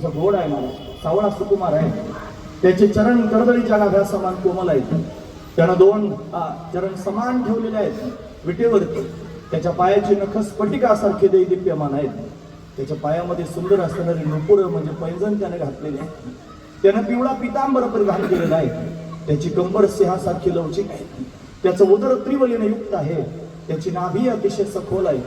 असा गोड आहे मला सावळा सुकुमार आहे. त्याचे चरण कर्दळीच्या गाभ्या समान कोमल आहेत. त्यानं दोन चरण समान ठेवलेले आहेत. विटेवरती त्याच्या पायाची नख स्फटिकासारखे दैदिप्यमान आहेत. त्याच्या पायामध्ये सुंदर असणारे नुपुर म्हणजे पैंजण त्याने घातलेले आहे त्यानं पिवळा पितांबर परिधान केलेला आहे. त्याची कंबर सिंहासारखी लवचिक आहे. त्याचं उदर त्रिवलीने युक्त आहे. त्याची नाभी अतिशय सखोल आहे.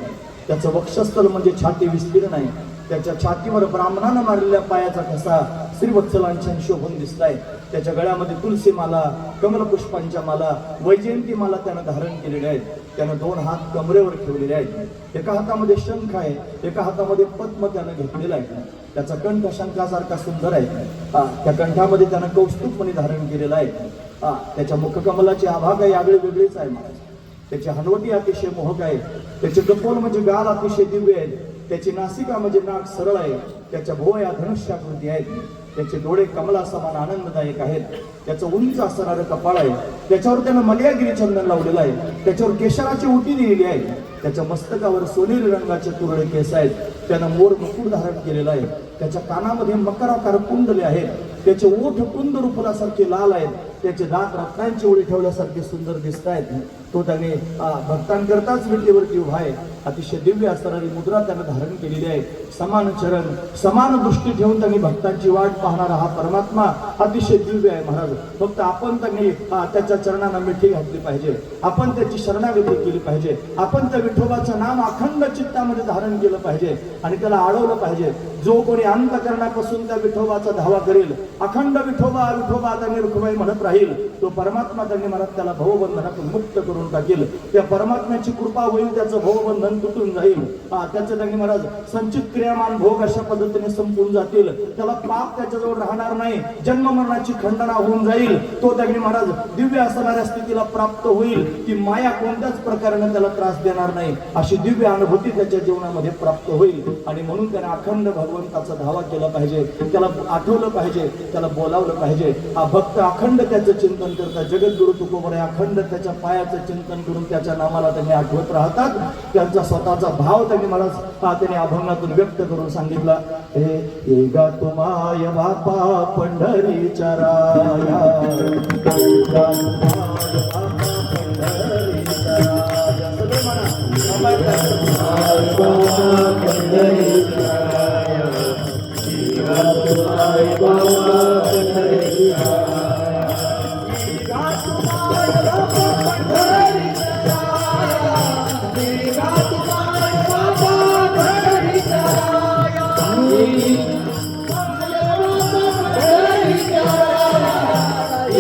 त्याचं वक्षस्थल म्हणजे छाती विस्तीर्ण आहे. त्याच्या छातीवर ब्राह्मणानं मारलेल्या पायाचा ठसा श्रीवत्सलांच्या शोभून दिसलाय. त्याच्या गळ्यामध्ये तुलसी माला कमलपुष्पांच्या माला वैजयंती माला त्यानं धारण केलेल्या आहेत. त्यानं दोन हात कमरेवर ठेवलेले आहेत. एका हातामध्ये शंख आहे एका हातामध्ये पद्म त्यानं घेतलेला आहे. त्याचा कंठ शंखासारखा सुंदर आहे. त्या कंठामध्ये त्यानं कौस्तुभपणे धारण केलेला आहे. हा, त्याच्या मुखकमलाची आभाग आहे आगळी वेगळीच आहे महाराज. त्याची हनवटी अतिशय मोहक आहे. त्याचे कपोल म्हणजे गाल अतिशय दिव्य आहेत. त्याची नासिका म्हणजे नाक सरळ आहे. त्याच्या भोवया धनुष्याकृती आहेत. त्याचे डोळे कमला समान आनंददायक आहेत. त्याचं उंच असणारं कपाळ आहे. त्याच्यावर त्यानं मलयागिरी चंदन लावलेलं आहे. त्याच्यावर केशराची उटी दिलेली आहे. त्याच्या मस्तकावर सोनेरी रंगाचे तुरळे केस आहेत. त्यानं मोर मुकुट धारण केलेला आहे. त्याच्या कानामध्ये मकराकार कुंडले आहेत. त्याचे ओठ कुंद रुपलासारखे लाल आहेत. त्याचे दात रत्नांची ओळी ठेवल्यासारखे सुंदर दिसत आहेत तो त्याने भक्तांकरताच विटेवरती उभा आहे. अतिशय दिव्य असणारी मुद्रा त्यानं धारण केलेली आहे. समान चरण समान दृष्टी ठेवून त्यांनी भक्तांची वाट पाहणारा हा परमात्मा अतिशय दिव्य आहे महाराज. फक्त आपण त्यांनी त्याच्या चरणांना मिठी घातली पाहिजे. आपण त्याची शरणागती केली पाहिजे. आपण त्या विठोबाचं नाम अखंड चित्तामध्ये धारण केलं पाहिजे आणि त्याला अडवलं पाहिजे. जो कोणी अंतकरणापासून त्या विठोबाचा धावा करेल अखंड विठोबा विठोबा त्यांनी रुखबाई म्हणत राहील. तो परमात्मा त्यांनी महाराज त्याला भवबंधनातून मुक्त करून टाकेल. त्या परमात्म्याची कृपा होईल त्याचं भवबंधन तुटून जाईल. त्याचं त्यांनी महाराज संचित क्रियामान भोग अशा पद्धतीने संपून जातील. त्याला पाप त्याच्याजवळ राहणार नाही जन्म मरणाची खंडना होऊन जाईल. तो त्यांनी महाराज दिव्य असणाऱ्या स्थितीला प्राप्त होईल. ती माया कोणत्याच प्रकाराने त्याला त्रास देणार नाही. अशी दिव्य अनुभूती त्याच्या जीवनामध्ये प्राप्त होईल. आणि म्हणून त्याने अखंड भगवंताचा धावा केला पाहिजे. त्याला आठवलं पाहिजे त्याला बोलावलं पाहिजे. हा भक्त अखंड त्याचं चिंतन करतात जगद्गुरु तुकोबर अखंड त्याच्या पायाचं चिंतन करून त्याच्या नामाला त्यांनी आठवत राहतात. त्यांचा स्वतःचा भाव त्यांनी मला त्यांनी अभंगातून व्यक्त करून सांगितला. हे ये गा तुमाय बापा पंढरीच्या राया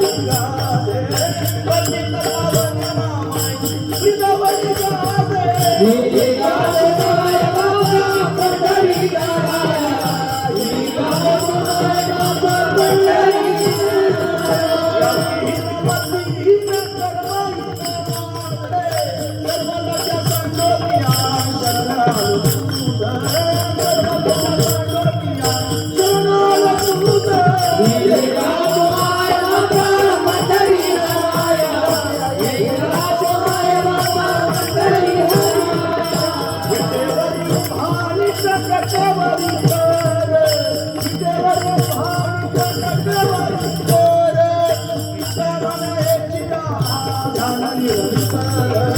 Yeah. Thank you.